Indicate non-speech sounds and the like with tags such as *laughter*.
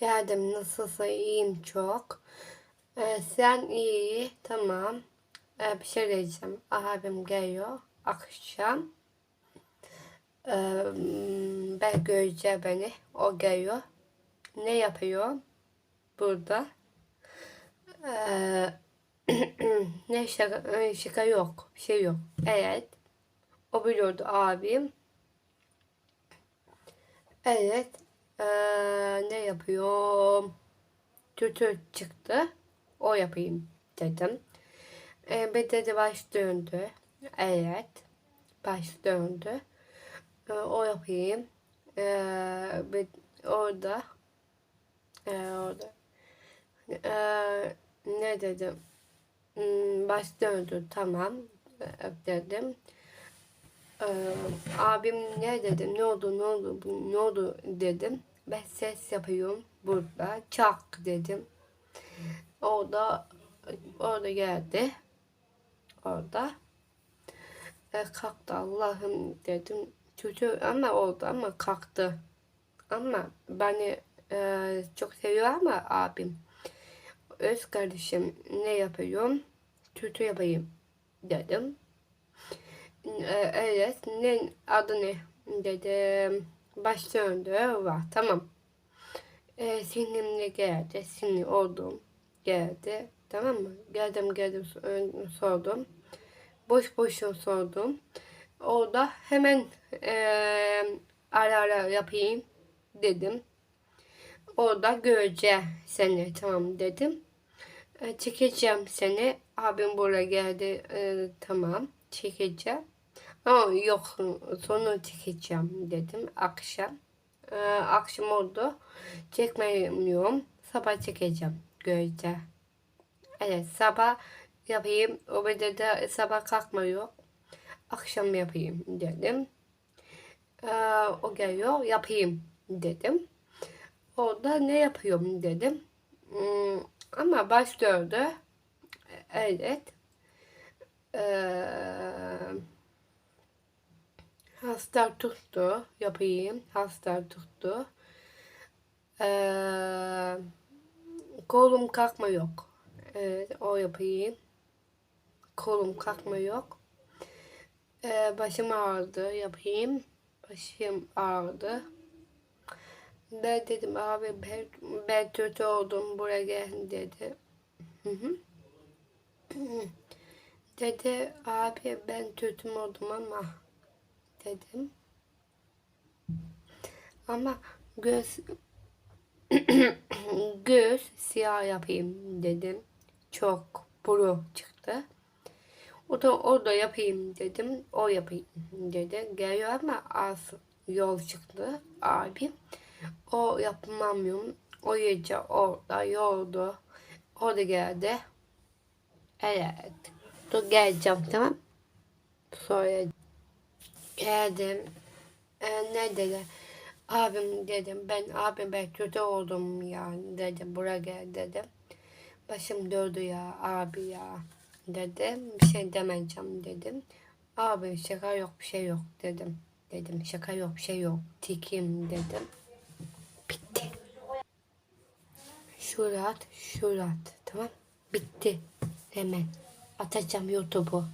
Geldim nasılsa iyiyim çok. Ee, sen iyi tamam. Ee, bir şey diyeceğim. Abim geliyor akşam. Ee, ben göreceğim beni. O geliyor. Ne yapıyor burada? Ee, *clears throat* ne şaka, şaka yok. Bir şey yok. Evet. O biliyordu abim. Evet. Ee, ne yapıyorum? Kötü çıktı. O yapayım dedim. Ee, bir dedi baş döndü. Evet. Baş döndü. Ee, o yapayım. Ee, bir, orada ee, orada ee, ne dedim? Hmm, baş döndü. Tamam. Ee, dedim. Ee, abim ne dedim ne oldu ne oldu ne oldu dedim ben ses yapıyorum burada. Çak dedim. Orada orada geldi. Orada. E, kalktı Allah'ım dedim. Çocuğu ama oldu ama kalktı. Ama beni e, çok seviyor ama abim. Öz kardeşim ne yapıyorum kötü yapayım dedim. E, Evet, ne adı ne? dedim. Baş döndü var. Tamam. E, sinimle geldi. Sinir oldum. Geldi. Tamam mı? Geldim geldim so- sordum. Boş boş sordum. Orada hemen e, ara ara yapayım dedim. Orada göreceğim seni tamam dedim. E, çekeceğim seni. Abim buraya geldi. E, tamam çekeceğim. Ama yok sonra çekeceğim dedim akşam. Ee, akşam oldu. Çekmiyorum. Sabah çekeceğim. Göreceğim. Evet sabah yapayım. O de sabah kalkmıyor. Akşam yapayım dedim. Ee, o geliyor yapayım dedim. Orada ne yapıyorum dedim. Hmm, ama baş dördü. Evet. Ee, hasta tuttu. Yapayım. Hasta tuttu. Ee, kolum kalkma yok. Evet, o yapayım. Kolum kalkma yok. Ee, başım ağrıdı. Yapayım. Başım ağrıdı. Ben dedim abi ben, ben kötü oldum buraya gel dedi. *clears throat* Dedi abi ben kötü oldum ama dedim. Ama göz *coughs* göz siyah yapayım dedim. Çok buru çıktı. O da o da yapayım dedim. O yapayım dedi. Geliyor ama az yol çıktı abi. O yapamıyorum. O gece orada yoldu. O da geldi. Evet. Dur geleceğim tamam. Sonra geldim. Ee, ne dedi? Abim dedim ben abim ben kötü oldum ya dedim buraya gel dedim. Başım döndü ya abi ya dedim. Bir şey demeyeceğim dedim. Abi şaka yok bir şey yok dedim. Dedim şaka yok bir şey yok. Tikim dedim. Bitti. Şurat şurat tamam. Bitti. Hemen atacağım YouTube'u.